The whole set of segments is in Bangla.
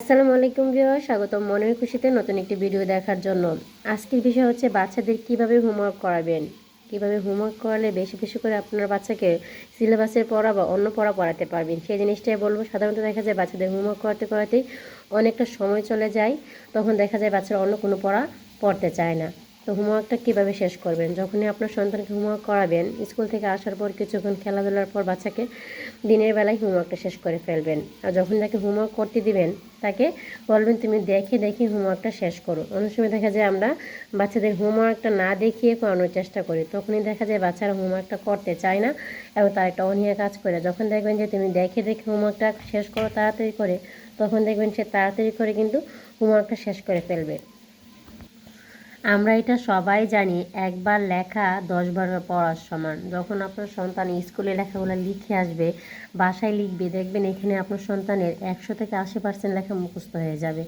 আসসালামু আলাইকুম ভিউয়ার স্বাগতম মনের খুশিতে নতুন একটি ভিডিও দেখার জন্য। আজকের বিষয় হচ্ছে বাচ্চাদের কীভাবে হোমওয়ার্ক করাবেন। কীভাবে হোমওয়ার্ক করালে বেশি বেশি করে আপনার বাচ্চাকে সিলেবাসের পড়া বা অন্য পড়া পড়াতে পারবেন। সেই জিনিসটাই বলব, সাধারণত দেখা যায় বাচ্চাদের হোমওয়ার্ক করাতে করাতেই অনেকটা সময় চলে যায়, তখন দেখা যায় বাচ্চারা অন্য কোনো পড়া পড়তে চায় না। তো হোমওয়ার্কটা কীভাবে শেষ করবেন? যখনই আপনার সন্তানকে হোমওয়ার্ক করাবেন, স্কুল থেকে আসার পর কিছুক্ষণ খেলাধুলার পর বাচ্চাকে দিনের বেলায় হোমওয়ার্কটা শেষ করে ফেলবেন। আর যখন তাকে হোমওয়ার্ক করতে দিবেন, তাকে বলবেন, তুমি দেখে দেখে হোমওয়ার্কটা শেষ করো। অনেক সময় দেখা যায় আমরা বাচ্চাদের হোমওয়ার্কটা না দেখিয়ে করানোর চেষ্টা করি। তখনই দেখা যায় বাচ্চারা হোমওয়ার্কটা করতে চায় না এবং তার একটা অনীহা কাজ করে। যখন দেখবেন যে তুমি দেখে দেখে হোমওয়ার্কটা শেষ করো তাড়াতাড়ি করে, তখন দেখবেন সে তাড়াতাড়ি করে কিন্তু হোমওয়ার্কটা শেষ করে ফেলবে। আমরা এটা সবাই জানি, একবার লেখা দশবার পড়ার সমান। যখন আপনার সন্তান স্কুলে লেখাগুলো লিখে আসবে, বাসায় লিখবে, দেখবেন এখানে আপনার সন্তানের একশো থেকে আশি পার্সেন্ট লেখা মুখস্থ হয়ে যাবে।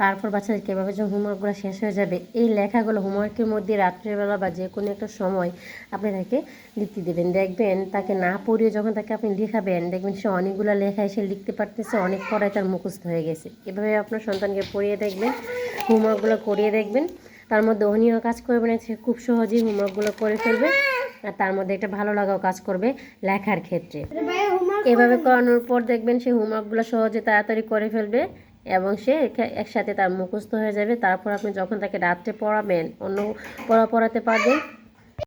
তারপর বাচ্চাদের কীভাবে যখন হোমওয়ার্কগুলো শেষ হয়ে যাবে, এই লেখাগুলো হোমওয়ার্কের মধ্যে রাত্রেবেলা বা যে কোনো একটা সময় আপনি তাকে লিখতে দেবেন। দেখবেন তাকে না পড়িয়ে যখন তাকে আপনি লেখাবেন, দেখবেন সে অনেকগুলো লেখা এসে লিখতে পারতেছে, অনেক পড়ায় তার মুখস্থ হয়ে গেছে। এভাবে আপনার সন্তানকে পড়িয়ে দেখবেন হোমওয়ার্কগুলো করিয়ে দেখবেন। তার মধ্যে অনীয় কাজ করবে না, সে খুব সহজেই হোমওয়ার্কগুলো করে ফেলবে আর তার মধ্যে একটা ভালো লাগাও কাজ করবে লেখার ক্ষেত্রে। এভাবে করানোর পর দেখবেন সে হোমওয়ার্কগুলো সহজে তাড়াতাড়ি করে ফেলবে এবং সে একসাথে তার মুখস্থ হয়ে যাবে। তারপর আপনি যখন তাকে রাত্রে পড়াবেন, অন্য পড়া পড়াতে পারবেন